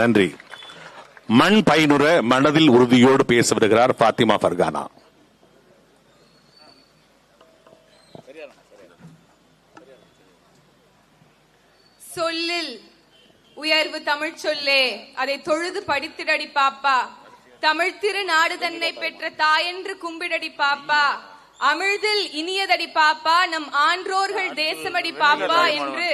நன்றி. மண் பயனுற மனதில் உறுதியோடு பேச வருகிறார் பாத்திமா ஃபர்கானா. சொல்லில் உயர்வு தமிழ் சொல்லே அதை தொழுது படித்திடடி பாப்பா. தமிழ் திரு நாடு தன்னை பெற்ற தாயென்று கும்பிடடி பாப்பா. அமிழ்தில் இனியதடி பாப்பா நம் ஆன்றோர்கள் தேசமடி பாப்பா என்று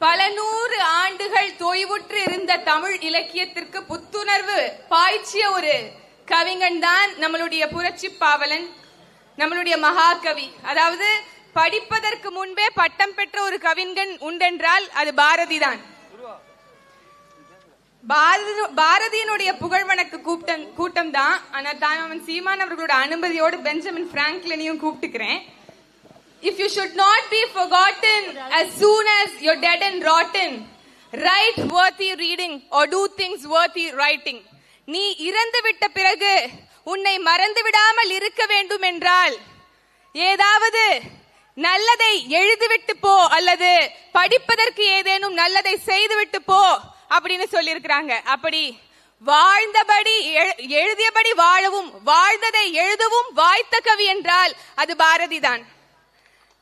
பல நூறு ஆண்டுகள் தொய்வுற்று இருந்த தமிழ் இலக்கியத்திற்கு புத்துணர்வு பாய்ச்சிய ஒரு கவிஞன் தான் நம்மளுடைய புரட்சி பாவலன் நம்மளுடைய மகாகவி. அதாவது படிப்பதற்கு முன்பே பட்டம் பெற்ற ஒரு கவிஞன் உண்டென்றால் அது பாரதி தான் பாரதியினுடைய பாரதியினுடைய புகழ்வணக்கு கூட்டம் கூட்டம் தான் ஆனா தான் அவன் சீமான் அவர்களோட அனுமதியோடு பெஞ்சமின் பிராங்க்லினையும் கூப்பிட்டுக்கிறேன். If you should not be forgotten as soon as you're dead and rotten, write worthy reading or do things worthy writing நீ இறந்து விட்ட பிறகு உன்னை மறந்து விடாமல் இருக்க வேண்டும் என்றால் ஏதாவது நல்லதை எழுதிவிட்டு போ அல்லது படிப்பதற்கு ஏதேனும் நல்லதை செய்துவிட்டு போ. அப்படின்னு சொல்லியிருக்கிறாங்க. அப்படி வாழ்ந்தபடி எழுதியபடி வாழவும் வாழ்ந்ததை எழுதவும் வாய்த்த கவி என்றால் அது பாரதிதான்.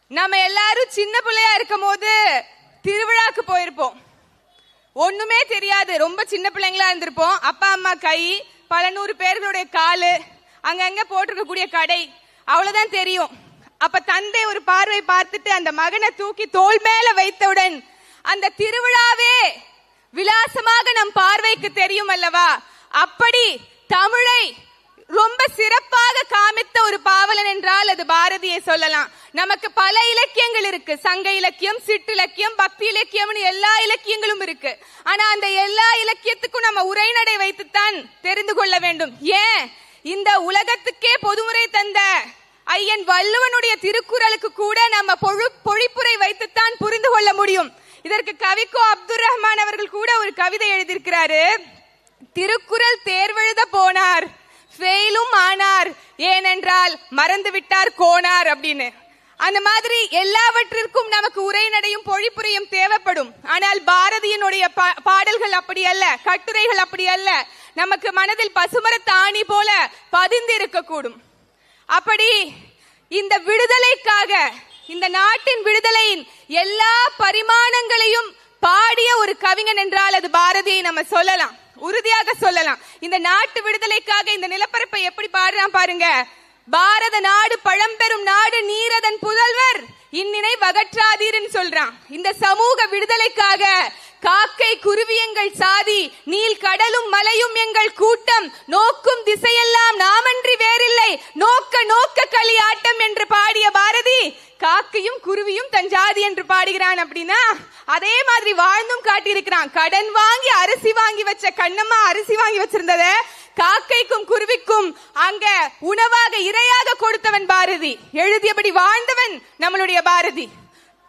நம்ம எல்லாரும் சின்ன பிள்ளையா இருக்கும் போது திருவிழாக்கு போயிருப்போம். ஒண்ணுமே தெரியாது. ரொம்ப சின்ன பிள்ளைங்களா இருந்திருப்போம். அப்பா அம்மா கை பல நூறு பேர்களுடைய காலு அங்கங்க போட்டிருக்கக்கூடிய கடை அவ்வளவுதான் தெரியும். அப்ப தந்தை ஒரு பார்வை பார்த்துட்டு அந்த மகனை தூக்கி தோள் மேல வைத்தவுடன் அந்த திருவிழாவே விலாசமாக நம் பார்வைக்கு தெரியும் அல்லவா? அப்படி தமிழை ரொம்ப சிறப்பாக காமித்த ஒரு பாவலன் என்றால் அது பாரதியை சொல்லலாம். நமக்கு பல இலக்கியங்கள் இருக்கு. சங்க இலக்கியம் சிற்றிலக்கியம் பக்தி இலக்கியம்னு எல்லா இலக்கியங்களும் இருக்கு. ஆனா அந்த எல்லா இலக்கியத்துக்கும் நம்ம உரைநடை வைத்துத்தான் தெரிந்து கொள்ள வேண்டும். ஏன்? இந்த உலகத்துக்கே பொதுமுறை தந்த ஐயன் வள்ளுவனுடைய திருக்குறளுக்கு கூட நம்ம பொழு பொழிப்புரை வைத்துத்தான் புரிந்து கொள்ள முடியும். இதற்கு கவிக்கோ அப்துல் ரஹ்மான் அவர்கள் கூட ஒரு கவிதை எழுதியிருக்கிறாரு. திருக்குறள் தேர்வெழுத போனார் ஃபெயிலும் ஆனார் ஏனென்றால் மறந்து விட்டார் கோனார் அப்படின்னு. அந்த மாதிரி எல்லாவற்றிற்கும் நமக்கு உரைநடையும் பொழிப்புரையும் தேவைப்படும். ஆனால் பாரதியினுடைய பா- பாடல்கள் அப்படி அல்ல கட்டுரைகள் அப்படி அல்ல. நமக்கு மனதில் பசுமர தாணி போல பதிந்து இருக்கக்கூடும் அப்படி இந்த விடுதலைக்காக இந்த நாட்டின் விடுதலையின் எல்லா பரிமாணங்களையும் பாடிய ஒரு கவிஞன் என்றால் அது பாரதியை நம்ம சொல்லலாம். உறுதியாக சொல்லலாம். இந்த நாட்டு விடுதலைக்காக இந்த நிலப்பரப்பை எப்படி பாடுறான் பாருங்க. பாரத நாடு பழம்பெரும் நாடு நீரதன் புதல்வர் இந்நினை வகற்றாதீர்னு சொல்றான். இந்த சமூக விடுதலைக்காக காக்கை குருவி எங்கள் சாதி நீல் கடலும் மலையும் எங்கள் கூட்டம் நோக்கும் திசையெல்லாம் நாமன்றி வேறில்லை. நோக்க நோக்க களி ஆட்டம் என்று காக்கையும் குருவியும் தன் ஜாதி என்று பாடுகிறான் அப்படின்னா அதே மாதிரி வாழ்ந்தும் காட்டியிருக்கிறான். கடன் வாங்கி அரிசி வாங்கி வச்ச கண்ணம்மா அரிசி வாங்கி வச்சிருந்தத காக்கைக்கும் குருவிக்கும் அங்க உணவாக இரையாக கொடுத்தவன் பாரதி. எழுதியபடி வாழ்ந்தவன் நம்மளுடைய பாரதி.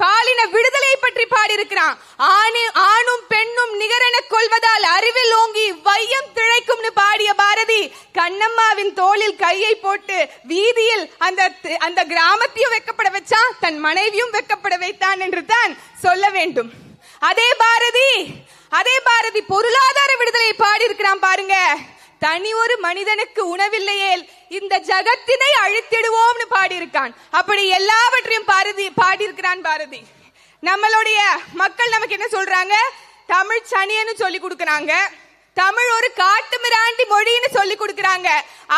பாலின விடுதலை பற்றி பாடியிருக்கிறான். ஆணு ஆணும் பெண்ணும் நிகரென கொள்வதால் அறிவில் ஓங்கி வையம் திளைக்கும்னு பாடிய பாரதி கண்ணம்மாவின் தோளில் கையை போட்டு வீதியில் அந்த அந்த கிராமத்தையும் வெக்கப்பட வச்சான் தன் மனைவியும் வெக்கப்பட வைத்தான் என்று தான் சொல்ல வேண்டும். அதே பாரதி அதே பாரதி பொருளாதார விடுதலை பாடியிருக்கிறான் பாருங்க. தனி ஒரு மனிதனுக்கு உணவில்லையேல் இந்த ஜகத்தினை அழித்திடுவோம்னு பாடியிருக்கான். அப்படி எல்லாவற்றையும் பாரதி பாடியிருக்கிறான் பாரதி. நம்மளுடைய மக்கள் நமக்கு என்ன சொல்றாங்க? தமிழ் சனியன்னு சொல்லி கொடுக்குறாங்க. தமிழ் ஒரு காட்டு மிராண்டி மொழின்னு சொல்லி கொடுக்கறாங்க.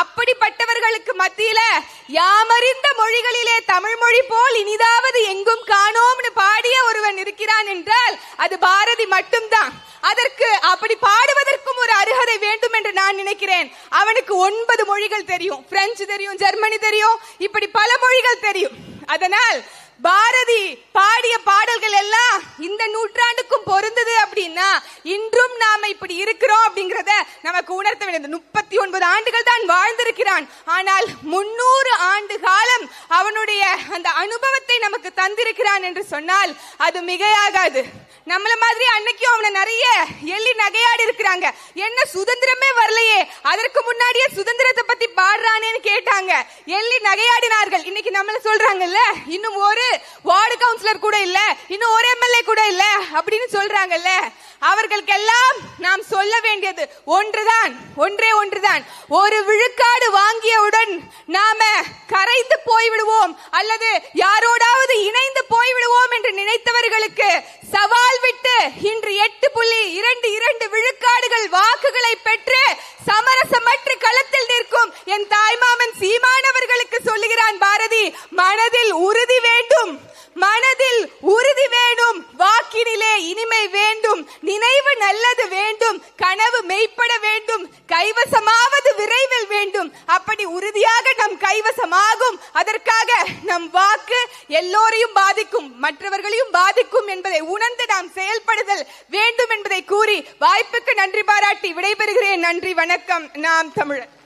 அப்படிப்பட்டவர்களுக்கு மத்தியில யாமறிந்த மொழிகளிலே தமிழ் மொழி போல் இனிதாவது எங்கும் காணோம்னு பாடிய ஒருவன் இருக்கிறான் என்றால் அது பாரதி மட்டும்தான். அதற்கு அப்படி பாடுவதற்கும் ஒரு அருகதை வேண்டும் என்று நான் நினைக்கிறேன். அவனுக்கு ஒன்பது மொழிகள் தெரியும். பிரெஞ்சு தெரியும் ஜெர்மனி தெரியும். இப்படி பல மொழிகள் தெரியும். அதனால் பாரதி பாடிய பாடல்கள் எல்லாம் இந்த நூற்றாண்டுக்கும் பொருந்தது அப்படின்னா இன்றும் நாம இப்படி இருக்கிறோம் அப்படிங்கறத நமக்கு உணர்த்த வேண்டும் முப்பத்தி ஒன்பது ஆண்டுகள் தான் வாழ்ந்திருக்கிறான். ஆனால் முன்னூறு ஆண்டு காலம் அவனுடைய அந்த அனுபவத்தை நமக்கு தந்திருக்கிறான் என்று சொன்னால் அது மிகையாகாது. நம்மள மாதிரி அன்னைக்கும் அவனை நிறைய எள்ளி நகையாடி இருக்கிறாங்க. என்ன சுதந்திரமே வரலையே. அதற்கு முன்னாடியே சுதந்திரத்தை பத்தி பாடுறானேன்னு கேட்டாங்க. எள்ளி நகையாடினார்கள். இன்னைக்கு நம்மள சொல்றாங்கல்ல இன்னும் ஒரு வார்டு கவுன்சிலர் கூட இல்ல இன்னும் ஒரு எம்எல்ஏ கூட இல்ல அப்படின்னு சொல்றாங்கல்ல. அவர்களுக்கெல்லாம் நாம் சொல்ல வேண்டியது ஒன்றுதான் ஒன்றே ஒன்றுதான். ஒரு விழுக்காடு வாங்கியவுடன் நாம கரைந்து போய்விடுவோம் அல்லது யாரோடாவது இணைந்து போய்விடுவோம் என்று நினைத்தவர்களுக்கு சவால் விட்டு இன்று எட்டு புள்ளி இரண்டு இரண்டு விழுக்காடுகள் வாக்குகளை பெற்று வேண்டும். நினைவு நல்லது வேண்டும். கனவு மெய்ப்பட வேண்டும். கைவசமாவது விரைவில் வேண்டும். அப்படி உறுதியாக நம் கைவசமாகும். அதற்காக நம் வாக்கு எல்லோரையும் பாதிக்கும் மற்றவர்களையும் பாதிக்கும் என்பதை உணர்ந்து நாம் செயல்படுதல் வேண்டும் என்பதை கூறி வாய்ப்புக்கு நன்றி பாராட்டி விடைபெறுகிறேன். நன்றி வணக்கம். நாம் தமிழர்.